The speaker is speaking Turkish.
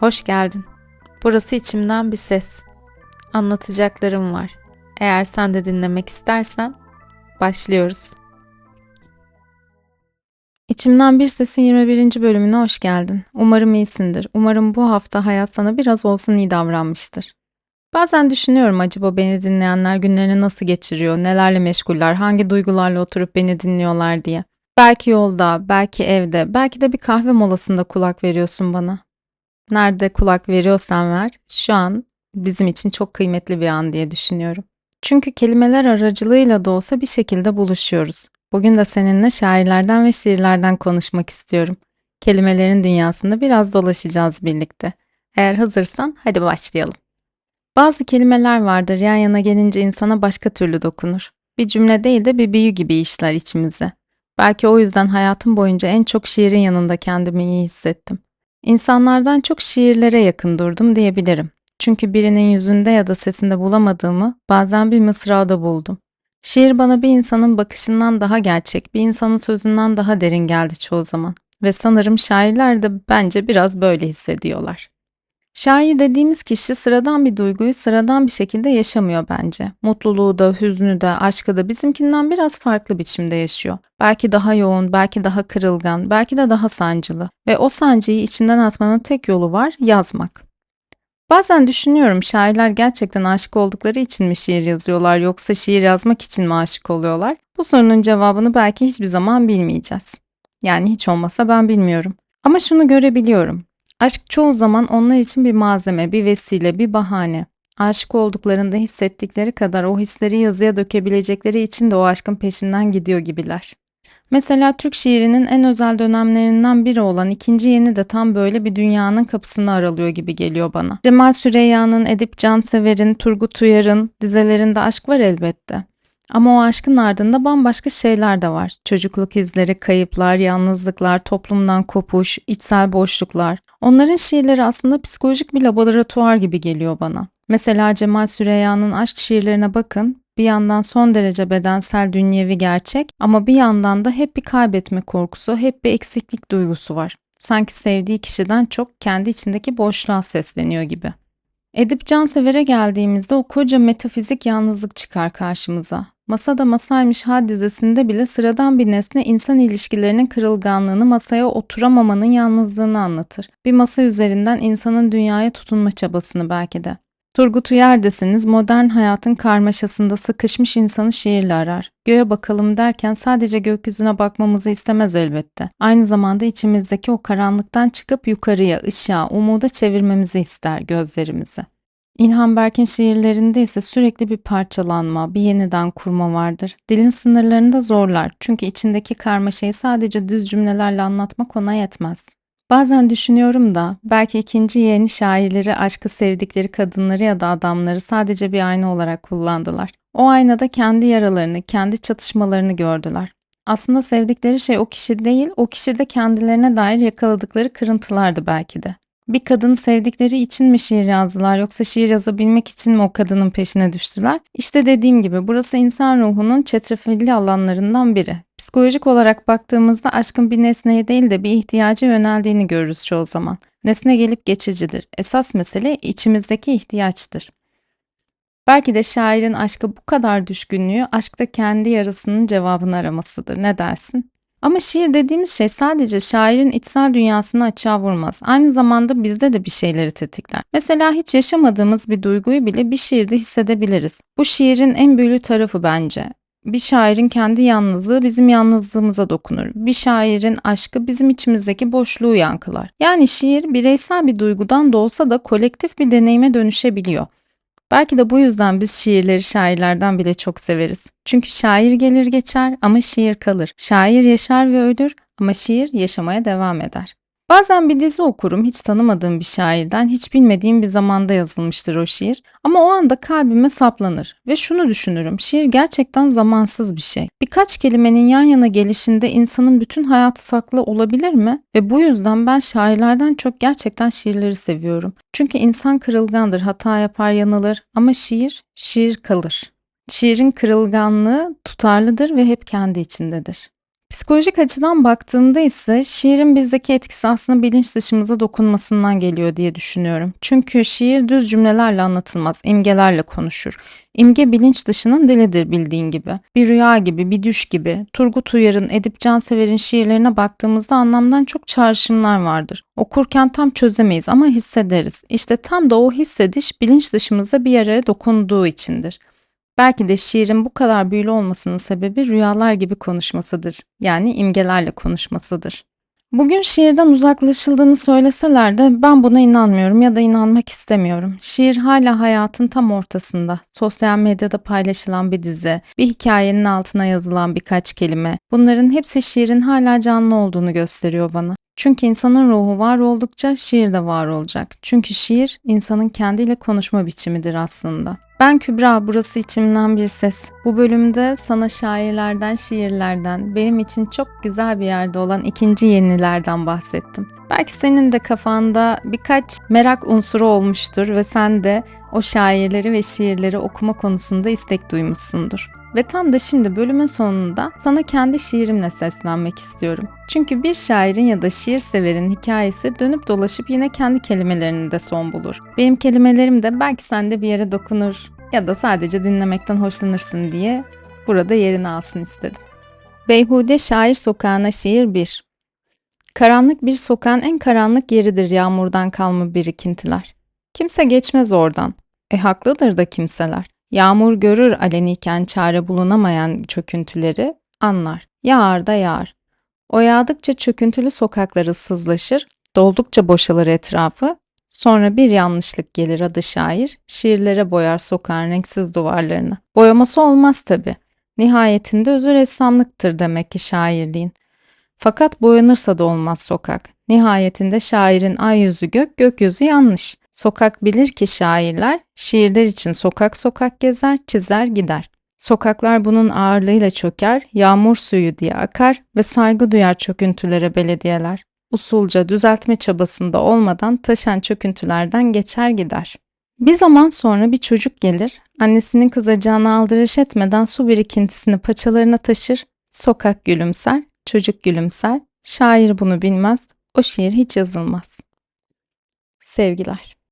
Hoş geldin. Burası içimden bir ses. Anlatacaklarım var. Eğer sen de dinlemek istersen başlıyoruz. İçimden Bir Ses'in 21. bölümüne hoş geldin. Umarım iyisindir. Umarım bu hafta hayat sana biraz olsun iyi davranmıştır. Bazen düşünüyorum acaba beni dinleyenler günlerini nasıl geçiriyor, nelerle meşguller, hangi duygularla oturup beni dinliyorlar diye. Belki yolda, belki evde, belki de bir kahve molasında kulak veriyorsun bana. Nerede kulak veriyorsan ver, şu an bizim için çok kıymetli bir an diye düşünüyorum. Çünkü kelimeler aracılığıyla da olsa bir şekilde buluşuyoruz. Bugün de seninle şairlerden ve şiirlerden konuşmak istiyorum. Kelimelerin dünyasında biraz dolaşacağız birlikte. Eğer hazırsan hadi başlayalım. Bazı kelimeler vardır yan yana gelince insana başka türlü dokunur. Bir cümle değil de bir büyü gibi işler içimize. Belki o yüzden hayatım boyunca en çok şiirin yanında kendimi iyi hissettim. İnsanlardan çok şiirlere yakın durdum diyebilirim. Çünkü birinin yüzünde ya da sesinde bulamadığımı bazen bir mısrada buldum. Şiir bana bir insanın bakışından daha gerçek, bir insanın sözünden daha derin geldi çoğu zaman. Ve sanırım şairler de bence biraz böyle hissediyorlar. Şair dediğimiz kişi sıradan bir duyguyu sıradan bir şekilde yaşamıyor bence. Mutluluğu da, hüznü de, aşkı da bizimkinden biraz farklı biçimde yaşıyor. Belki daha yoğun, belki daha kırılgan, belki de daha sancılı. Ve o sancıyı içinden atmanın tek yolu var, yazmak. Bazen düşünüyorum şairler gerçekten aşık oldukları için mi şiir yazıyorlar yoksa şiir yazmak için mi aşık oluyorlar? Bu sorunun cevabını belki hiçbir zaman bilmeyeceğiz. Yani hiç olmasa ben bilmiyorum. Ama şunu görebiliyorum. Aşk çoğu zaman onlar için bir malzeme, bir vesile, bir bahane. Aşık olduklarında hissettikleri kadar o hisleri yazıya dökebilecekleri için de o aşkın peşinden gidiyor gibiler. Mesela Türk şiirinin en özel dönemlerinden biri olan ikinci yeni de tam böyle bir dünyanın kapısını aralıyor gibi geliyor bana. Cemal Süreyya'nın, Edip Cansever'in, Turgut Uyar'ın dizelerinde aşk var elbette. Ama o aşkın ardında bambaşka şeyler de var. Çocukluk izleri, kayıplar, yalnızlıklar, toplumdan kopuş, içsel boşluklar. Onların şiirleri aslında psikolojik bir laboratuvar gibi geliyor bana. Mesela Cemal Süreyya'nın aşk şiirlerine bakın. Bir yandan son derece bedensel dünyevi gerçek ama bir yandan da hep bir kaybetme korkusu, hep bir eksiklik duygusu var. Sanki sevdiği kişiden çok kendi içindeki boşluğa sesleniyor gibi. Edip Cansever'e geldiğimizde o koca metafizik yalnızlık çıkar karşımıza. Masada Masaymış Ha dizisinde bile sıradan bir nesne insan ilişkilerinin kırılganlığını masaya oturamamanın yalnızlığını anlatır. Bir masa üzerinden insanın dünyaya tutunma çabasını belki de. Turgut Uyar deseniz modern hayatın karmaşasında sıkışmış insanı şiirle arar. Göğe bakalım derken sadece gökyüzüne bakmamızı istemez elbette. Aynı zamanda içimizdeki o karanlıktan çıkıp yukarıya, ışığa, umuda çevirmemizi ister gözlerimizi. İlhan Berk'in şiirlerinde ise sürekli bir parçalanma, bir yeniden kurma vardır. Dilin sınırlarını da zorlar çünkü içindeki karmaşayı sadece düz cümlelerle anlatmak ona yetmez. Bazen düşünüyorum da belki ikinci yeni şairleri aşkı sevdikleri kadınları ya da adamları sadece bir ayna olarak kullandılar. O aynada kendi yaralarını, kendi çatışmalarını gördüler. Aslında sevdikleri şey o kişi değil, o kişi de kendilerine dair yakaladıkları kırıntılardı belki de. Bir kadını sevdikleri için mi şiir yazdılar yoksa şiir yazabilmek için mi o kadının peşine düştüler? İşte dediğim gibi burası insan ruhunun çetrefilli alanlarından biri. Psikolojik olarak baktığımızda aşkın bir nesneye değil de bir ihtiyaca yöneldiğini görürüz çoğu zaman. Nesne gelip geçicidir. Esas mesele içimizdeki ihtiyaçtır. Belki de şairin aşka bu kadar düşkünlüğü aşkta kendi yarasının cevabını aramasıdır. Ne dersin? Ama şiir dediğimiz şey sadece şairin içsel dünyasını açığa vurmaz. Aynı zamanda bizde de bir şeyleri tetikler. Mesela hiç yaşamadığımız bir duyguyu bile bir şiirde hissedebiliriz. Bu şiirin en büyülü tarafı bence. Bir şairin kendi yalnızlığı bizim yalnızlığımıza dokunur. Bir şairin aşkı bizim içimizdeki boşluğu yankılar. Yani şiir bireysel bir duygudan da olsa da kolektif bir deneyime dönüşebiliyor. Belki de bu yüzden biz şiirleri şairlerden bile çok severiz. Çünkü şair gelir geçer ama şiir kalır. Şair yaşar ve ölür ama şiir yaşamaya devam eder. Bazen bir dizi okurum hiç tanımadığım bir şairden, hiç bilmediğim bir zamanda yazılmıştır o şiir. Ama o anda kalbime saplanır ve şunu düşünürüm, şiir gerçekten zamansız bir şey. Birkaç kelimenin yan yana gelişinde insanın bütün hayatı saklı olabilir mi? Ve bu yüzden ben şairlerden çok gerçekten şiirleri seviyorum. Çünkü insan kırılgandır, hata yapar, yanılır ama şiir, şiir kalır. Şiirin kırılganlığı tutarlıdır ve hep kendi içindedir. Psikolojik açıdan baktığımda ise şiirin bizdeki etkisi aslında bilinç dışımıza dokunmasından geliyor diye düşünüyorum. Çünkü şiir düz cümlelerle anlatılmaz, imgelerle konuşur. İmge bilinç dışının dilidir bildiğin gibi. Bir rüya gibi, bir düş gibi. Turgut Uyar'ın, Edip Cansever'in şiirlerine baktığımızda anlamdan çok çağrışımlar vardır. Okurken tam çözemeyiz ama hissederiz. İşte tam da o hissediş bilinç dışımıza bir yere dokunduğu içindir. Belki de şiirin bu kadar büyülü olmasının sebebi rüyalar gibi konuşmasıdır. Yani imgelerle konuşmasıdır. Bugün şiirden uzaklaşıldığını söyleseler de ben buna inanmıyorum ya da inanmak istemiyorum. Şiir hala hayatın tam ortasında. Sosyal medyada paylaşılan bir dizi, bir hikayenin altına yazılan birkaç kelime. Bunların hepsi şiirin hala canlı olduğunu gösteriyor bana. Çünkü insanın ruhu var oldukça şiir de var olacak. Çünkü şiir insanın kendiyle konuşma biçimidir aslında. Ben Kübra, burası içimden bir ses. Bu bölümde sana şairlerden, şiirlerden, benim için çok güzel bir yerde olan ikinci yenilerden bahsettim. Belki senin de kafanda birkaç merak unsuru olmuştur ve sen de o şairleri ve şiirleri okuma konusunda istek duymuşsundur. Ve tam da şimdi bölümün sonunda sana kendi şiirimle seslenmek istiyorum. Çünkü bir şairin ya da şiir severin hikayesi dönüp dolaşıp yine kendi kelimelerinde son bulur. Benim kelimelerim de belki sende bir yere dokunur ya da sadece dinlemekten hoşlanırsın diye burada yerini alsın istedim. Beyhude Şair Sokağına Şiir 1 Karanlık bir sokağın en karanlık yeridir yağmurdan kalma birikintiler. Kimse geçmez oradan. E haklıdır da kimseler. Yağmur görür aleniyken çare bulunamayan çöküntüleri, anlar. Yağar da yağar. O yağdıkça çöküntülü sokaklar ıssızlaşır, doldukça boşalır etrafı, sonra bir yanlışlık gelir adı şair, şiirlere boyar sokağın renksiz duvarlarını. Boyaması olmaz tabi. Nihayetinde özür ressamlıktır demek ki şairliğin. Fakat boyanırsa da olmaz sokak. Nihayetinde şairin ay yüzü gök, gökyüzü yanlış. Sokak bilir ki şairler, şiirler için sokak sokak gezer, çizer gider. Sokaklar bunun ağırlığıyla çöker, yağmur suyu diye akar ve saygı duyar çöküntülere belediyeler. Usulca düzeltme çabasında olmadan taşan çöküntülerden geçer gider. Bir zaman sonra bir çocuk gelir, annesinin kızacağını aldırış etmeden su birikintisini paçalarına taşır, sokak gülümser, çocuk gülümser, şair bunu bilmez, o şiir hiç yazılmaz. Sevgiler.